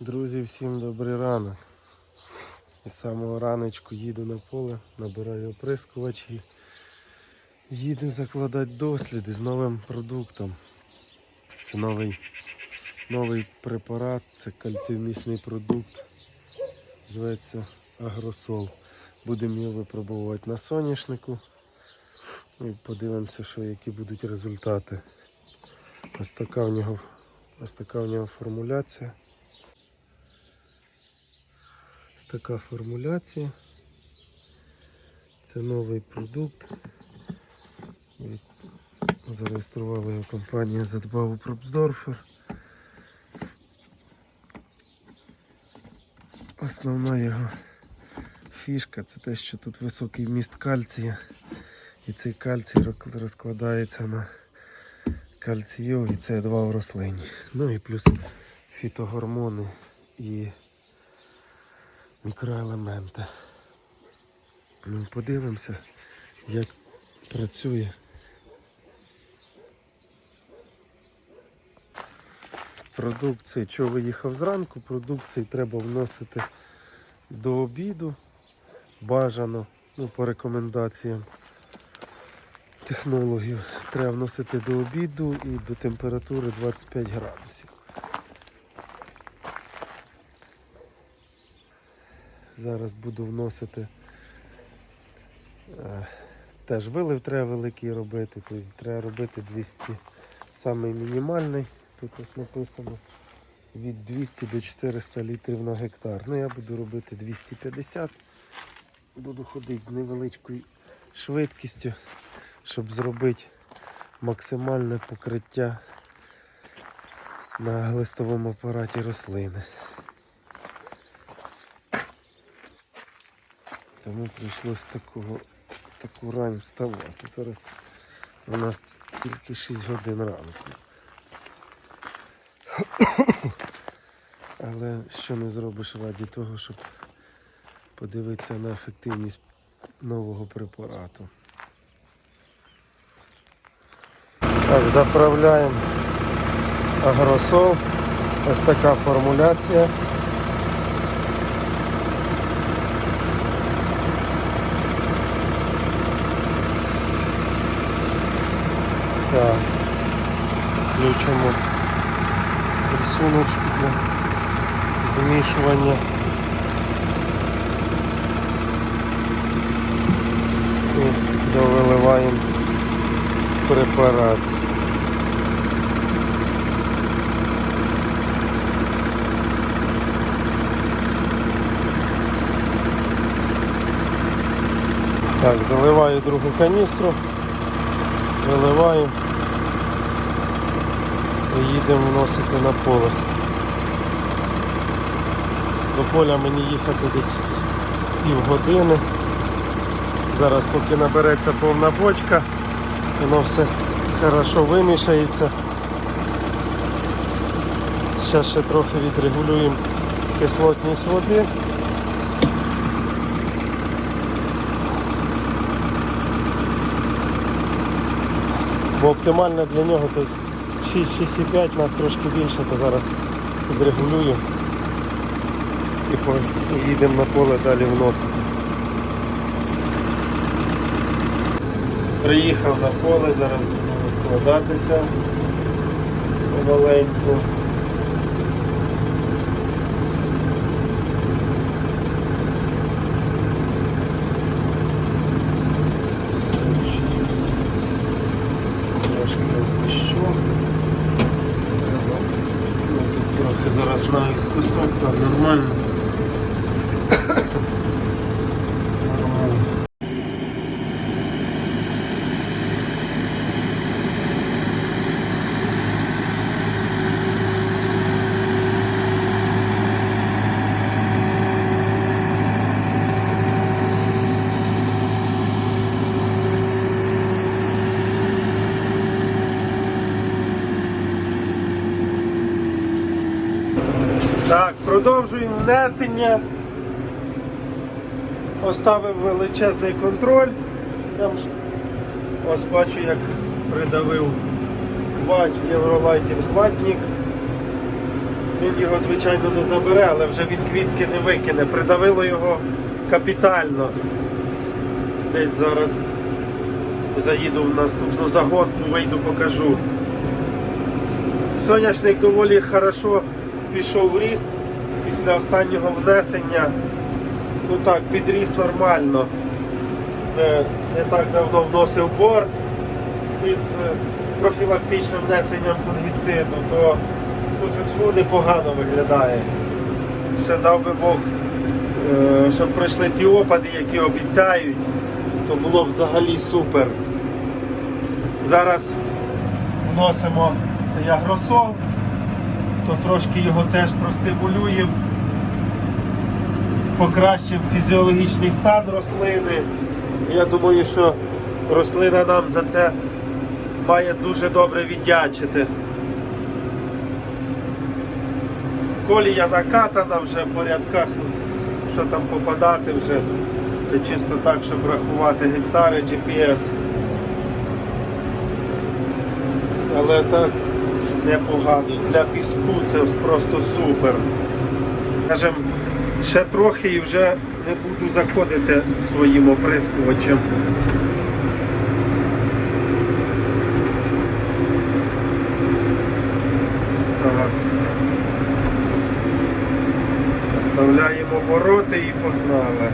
Друзі, всім добрий ранок. Із самого раночку їду на поле, набираю оприскувач і їду закладати досліди з новим продуктом. Це новий, новий препарат, це кальціумісний продукт. Зветься Агросол. Будемо його випробувати на соняшнику. І подивимося, що, які будуть результати. Ось така в нього, ось така в нього формуляція. Така формуляція. Це новий продукт. Зареєструвала його компанія Задбаву Пробсдорфер. Основна його фішка це те, що тут високий вміст кальція. І цей кальцій розкладається на кальцію і це 2 в рослині. Ну і плюс фітогормони і мікроелементи. Ну, подивимося, як працює. Продукції, що виїхав зранку, продукції треба вносити до обіду. Бажано, ну, по рекомендаціям технологів, треба вносити до обіду і до температури 25 градусів. Зараз буду вносити. е, Теж вилив треба великий робити, тобто треба робити 200, самий мінімальний, тут ось написано від 200 до 400 літрів на гектар. Ну я буду робити 250, буду ходити з невеличкою швидкістю, щоб зробити максимальне покриття на глистовому апараті рослини. Тому прийшлось такого, таку рань вставати. Зараз у нас тільки 6 годин ранку. Але що не зробиш раді того, щоб подивитися на ефективність нового препарату. Так, заправляємо агросол. Ось така формуляція. Так. Включимо рисуночки для змішування. І довиливаємо препарат. Так, заливаю другу каністру, виливаю їдемо вносити на поле. До поля мені їхати десь півгодини. Зараз поки набереться повна бочка, воно все хорошо вимішається. Зараз ще трохи відрегулюємо кислотність води. Бо оптимально для нього це 6-6,5, нас трошки більше, то зараз відрегулюю і поїдемо на поле далі вносити. Приїхав на поле, зараз буду розкладатися помаленьку. Трошки опущу. Треба. Ну, на зараз наїскосок, так нормально. Нормально. Так, продовжуємо внесення. Оставив величезний контроль. Там ось бачу, як придавив євролайтінг ватник. Він його, звичайно, не забере, але вже він квітки не викине. Придавило його капітально. Десь зараз заїду в наступну загонку, вийду, покажу. Соняшник доволі хорошо пішов в ріст після останнього внесення. Ну так, підріс нормально. Не, не так давно вносив бор із е, профілактичним внесенням фунгіциду, то тут тьфу, непогано виглядає. Ще дав би Бог, е, щоб пройшли ті опади, які обіцяють, то було б взагалі супер. Зараз вносимо цей агросол, то трошки його теж простимулюємо, покращимо фізіологічний стан рослини. Я думаю, що рослина нам за це має дуже добре віддячити. Колія накатана вже по рядках, що там попадати вже. Це чисто так, щоб рахувати гектари GPS. Але так непогано. Для піску це просто супер. Скажем, ще трохи і вже не буду заходити своїм оприскувачем. Так. Вставляємо вороти і погнали.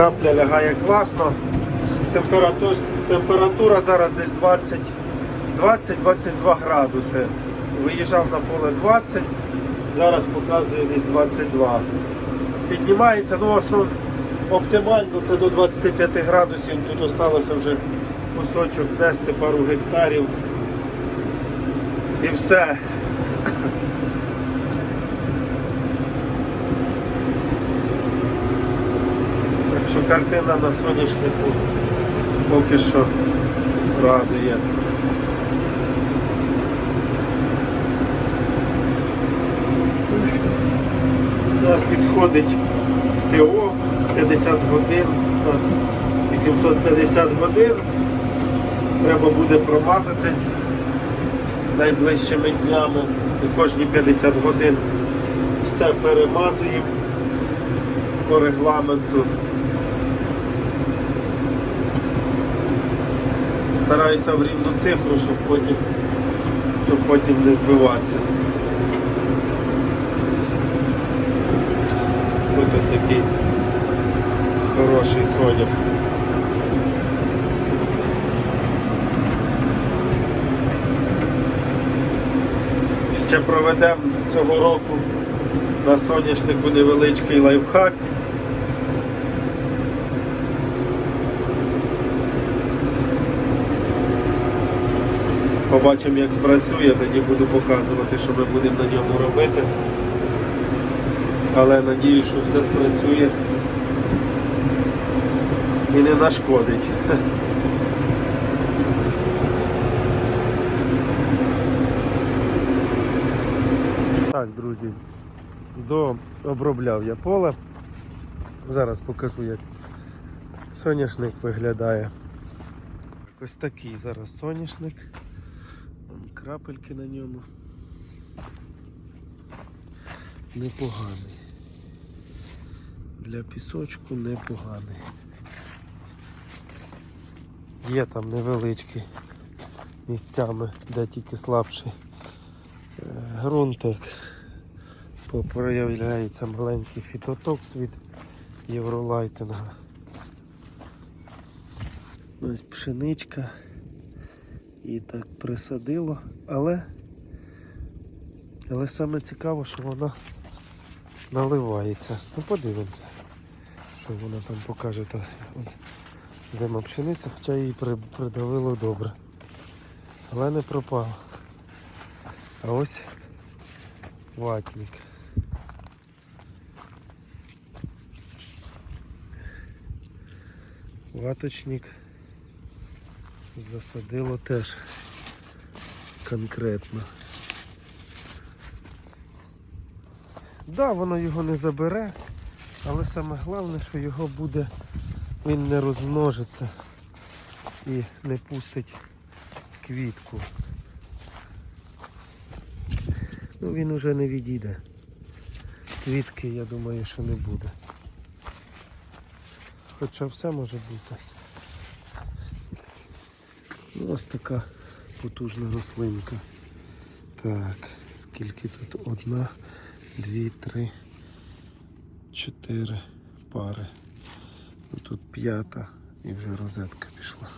Капля лягає класно. Температура, температура зараз десь 20 20-22 градуси. Виїжджав на поле 20, зараз показує десь 22. Піднімається, ну основ оптимально це до 25 градусів. Тут осталося вже кусочок нести пару гектарів. І все. Що картина на соняшнику поки що радує. У нас підходить ТО 50 годин, у нас 850 годин. Треба буде промазати найближчими днями. Кожні 50 годин все перемазуємо по регламенту. Стараюся в рівну цифру, щоб потім, щоб потім не збиватися. Тут ось який хороший соняк. Ще проведемо цього року на соняшнику невеличкий лайфхак. Побачимо, як спрацює, тоді буду показувати, що ми будемо на ньому робити. Але надіюсь, що все спрацює і не нашкодить. Так, друзі, дообробляв я поле. Зараз покажу, як соняшник виглядає. Ось такий зараз соняшник. Крапельки на ньому. Непоганий. Для пісочку непоганий. Є там невеличкі місцями, де тільки слабший е, ґрунтик. По- Проявляється маленький фітотокс від євролайтинга. Ось пшеничка. І так присадило, але але саме цікаво, що вона наливається. Ну подивимося, що вона там покаже та зима пшениця, хоча її придавило добре. Але не пропало. А ось ватник. Ваточник засадило теж конкретно. Да, воно його не забере, але саме головне, що його буде, він не розмножиться. і не пустить квітку. Ну він уже не відійде. Квітки, я думаю, що не буде. Хоча все може бути. Ось така потужна рослинка. Так, скільки тут? Одна, дві, три, чотири пари. Ну, тут п'ята і вже розетка пішла.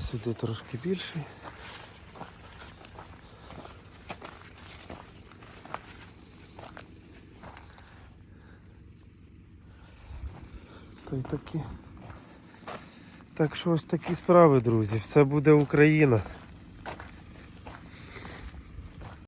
Сюди трошки більший. Й такі. Так що ось такі справи, друзі. Все буде Україна.